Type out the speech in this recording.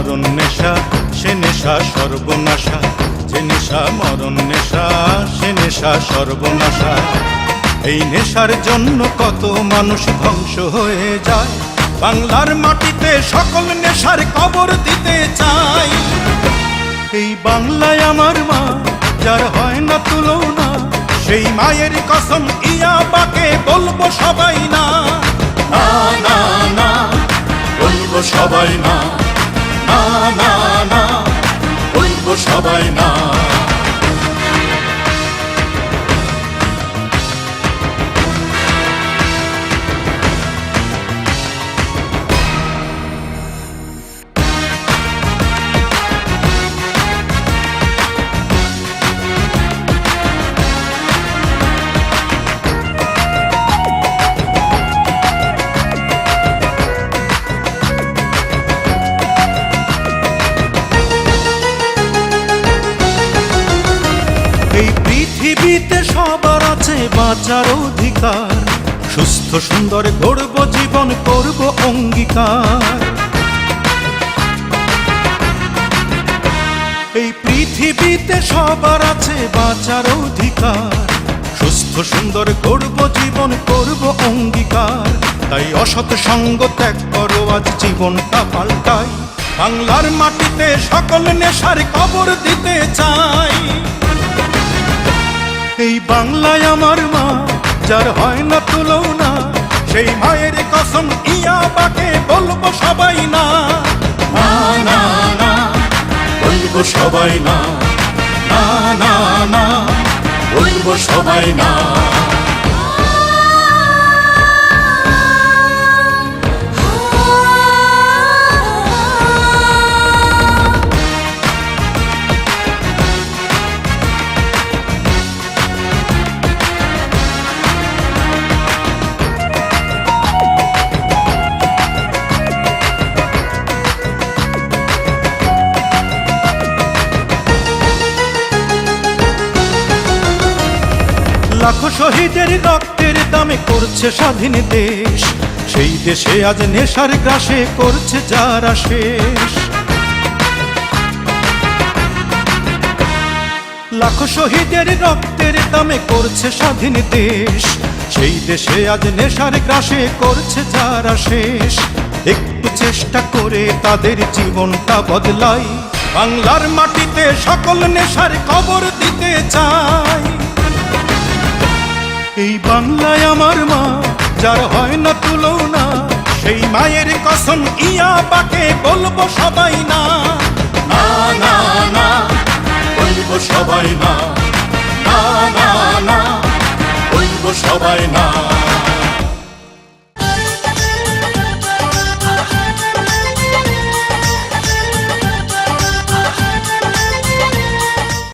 মরণ নেশা, সে নেশা সর্বনাশা। যে নেশা মরণ নেশা, সে নেশা সর্বনাশা। এই নেশার জন্য কত মানুষ ধ্বংস হয়ে যায়। বাংলার মাটিতে সকল নেশার কবর দিতে চাই। এই বাংলায় আমার মা, যার হয় না তুলনা, সেই মায়ের কসম ইয়া বাকে বলব সবাই না। না না না, বলব সবাই না। না না বলব সবাই না। পৃথিবীতে সবার আছে বাঁচার অধিকার। সুস্থ, সুন্দর গড়ব জীবন করব অঙ্গীকার। এই পৃথিবীতে সবার আছে বাঁচার অধিকার। সুস্থ, সুন্দর গড়ব জীবন করব অঙ্গীকার। তাই অসৎ সঙ্গ ত্যাগ করো, আজ জীবনটা পাল্টাই। বাংলার মাটিতে সকল নেশার কবর দিতে চাই। এই বাংলায় আমার মা, যার হয় না তুলনা, সেই মায়ের কসম ইয়া বাকে বলব সবাই না। না না না, বলব সবাই না। না না না, বলব সবাই না। লাখো শহীদের রক্তের দামে করছে স্বাধীন দেশ। সেই দেশে আজ নেশার গ্রাসে করছে যারা শেষ। লাখো শহীদের রক্তের দামে করছে স্বাধীন দেশ। সেই দেশে আজ নেশার গ্রাসে করছে যারা শেষ। একটু চেষ্টা করে তাদের জীবনটা বদলাই। বাংলার মাটিতে সকল নেশার কবর দিতে চাই। এই বাংলায় আমার মা, যার হয় না তুলনা, সেই মায়ের কসম ইয়া বাকে বলব সবাই না। না না না, বলব সবাই না। না না না, বলব সবাই না।